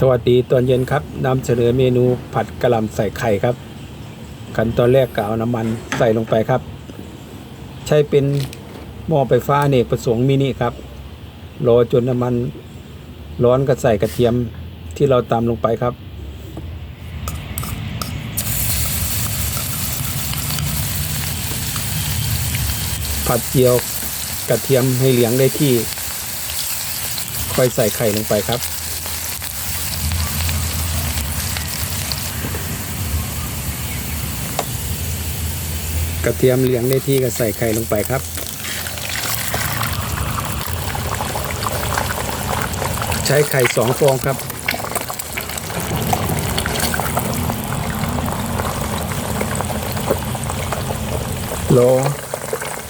สวัสดีตอนเย็นครับนำเสนอเมนูผัดกะหล่ำใส่ไข่ครับ ขั้นตอนแรกก็เอาน้ำมันใส่ลงไปครับ ใช้เป็นหม้อไฟฟ้าเนกประสงค์มินิครับรอจนน้ำมันร้อนก็ใส่กระเทียมที่เราตำลงไปครับ ผัดเจียวกระเทียมให้เหลืองได้ที่ ค่อยใส่ไข่ลงไปครับ กระเทียมเหลืองได้ที่ก็ใส่ไข่ลงไปครับ ใช้ไข่สองฟองครับ โล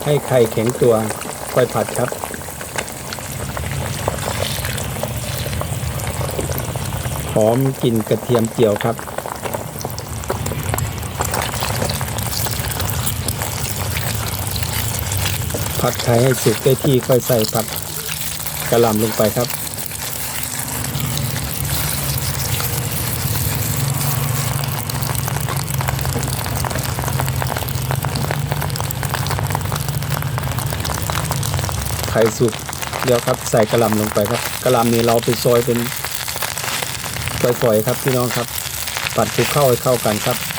ให้ไข่แข็งตัวค่อยผัดครับ หอมกลิ่นกระเทียมเจียวครับ ผัดไข่ให้สุกได้ที่ค่อยใส่ผักกระหล่ำลงไปครับ ไข่สุกเดี๋ยวครับใส่กระหล่ำลงไปครับกระหล่ำนี่เราไปซอยเป็นฝอยๆครับพี่น้องครับผัดคลุกเข้าให้เข้ากันครับ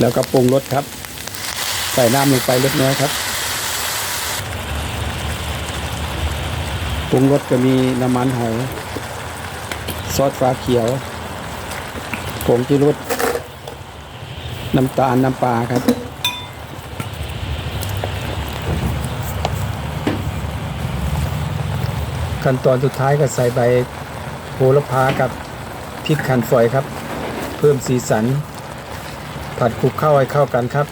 แล้วก็ปรุงรสครับ ใส่น้ำลงไปเล็กน้อยครับปรุงรสก็มีน้ำมันหอยซอสฟ้าเขียวผงจิรุดน้ำตาลน้ำปลาครับ ขั้นตอนสุดท้ายก็ใส่ใบโหระพากับพริกขันฝอยครับ เพิ่มสีสัน ผัดคลุกเข้าให้เข้ากันครับ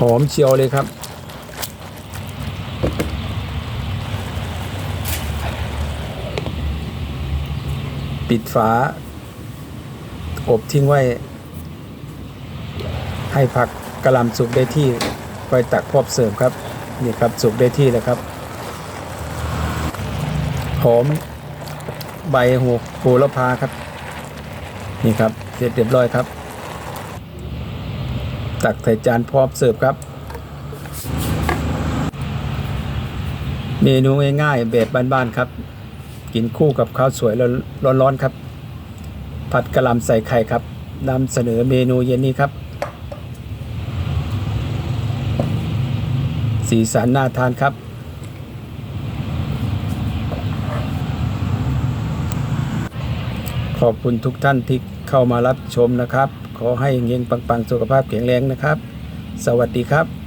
หอมเชียวเลยครับ ปิดฝา อบทิ้งไว้ ให้ผักกระหลำสุกได้ที่ค่อยตักพอบเสร์ฟครับ นี่ครับสุกได้ที่แล้วครับ หอมใบโหโหระพาครับ นี่ครับเสร็จเรียบร้อยครับ ตักใส่จานพร้อมเสิร์ฟครับ เมนูง่ายๆแบบบ้านๆครับ กินคู่กับข้าวสวยร้อนๆครับ ผัดกะหล่ำใส่ไข่ครับนำเสนอเมนูเย็นนี้ครับ สีสันน่าทานครับ ขอบคุณทุกท่านที่เข้ามารับชมนะครับ ขอให้เงงปังๆ สุขภาพแข็งแรงนะครับ สวัสดีครับ